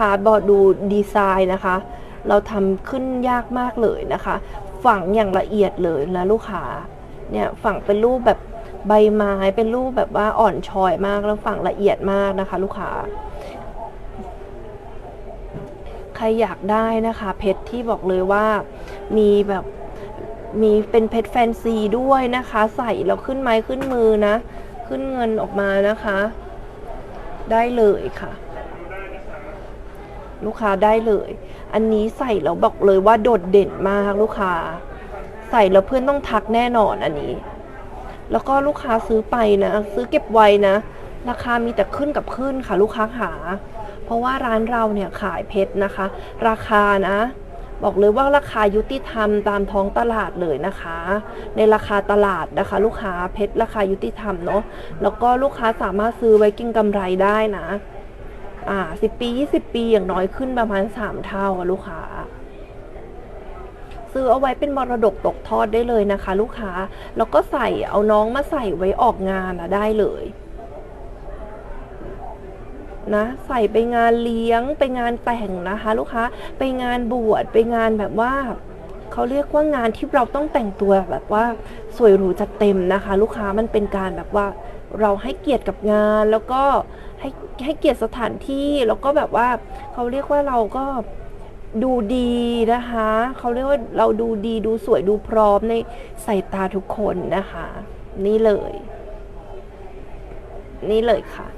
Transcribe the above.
อาบอดูดีไซน์นะคะ เราทำขึ้นยากมากเลยนะคะ ฝังอย่างละเอียดเลยนะลูกค้าเนี่ยฝังเป็นรูปแบบใบไม้เป็นรูปแบบว่าอ่อนชอยมากแล้วฝังละเอียดมากนะคะ ลูกค้าใครอยากได้นะคะ เพชรที่บอกเลยว่ามีแบบมีเป็นเพชรแฟนซีด้วยนะคะ ใส่แล้วขึ้นไม้ขึ้นมือนะ ขึ้นเงินออกมานะคะ ได้เลยค่ะ ลูกค้าได้เลย อันนี้ใส่แล้วบอกเลยว่าโดดเด่นมากลูกค้า ใส่แล้วเพื่อนต้องทักแน่นอนอันนี้ แล้วก็ลูกค้าซื้อไปนะ ซื้อเก็บไว้นะ ราคามีแต่ขึ้นกับขึ้นค่ะ ลูกค้าขาเพราะว่าร้านเราเนี่ยขายเพชรนะคะ ราคานะ บอกเลยว่าราคายุติธรรมตามท้องตลาดเลยนะคะ ในราคาตลาดนะคะ ลูกค้าเพชรราคายุติธรรมเนาะ แล้วก็ลูกค้าสามารถซื้อไว้กินกำไรได้นะ อ่าสิบปียี่สิบปีอย่างน้อยขึ้นประมาณสามเท่าลูกค้า ซื้อเอาไว้เป็นมรดกตกทอดได้เลยนะคะ ลูกค้า แล้วก็ใส่เอาน้องมาใส่ไว้ออกงานอะได้เลยนะใส่ไปงานเลี้ยงไปงานแต่งนะคะ ลูกค้าไปงานบวชไปงานแบบว่าเขาเรียกว่างานที่เราต้องแต่งตัวแบบว่าสวยหรูจัดเต็มนะคะ ลูกค้ามันเป็นการแบบว่า เราให้เกียรติกับงานแล้วก็ให้ให้เกียรติสถานที่แล้วก็แบบว่าเขาเรียกว่าเราก็ดูดีนะคะเขาเรียกว่าเราดูดีดูสวยดูพร้อมในสายตาทุกคนนะคะ นี่เลย นี่เลยค่ะ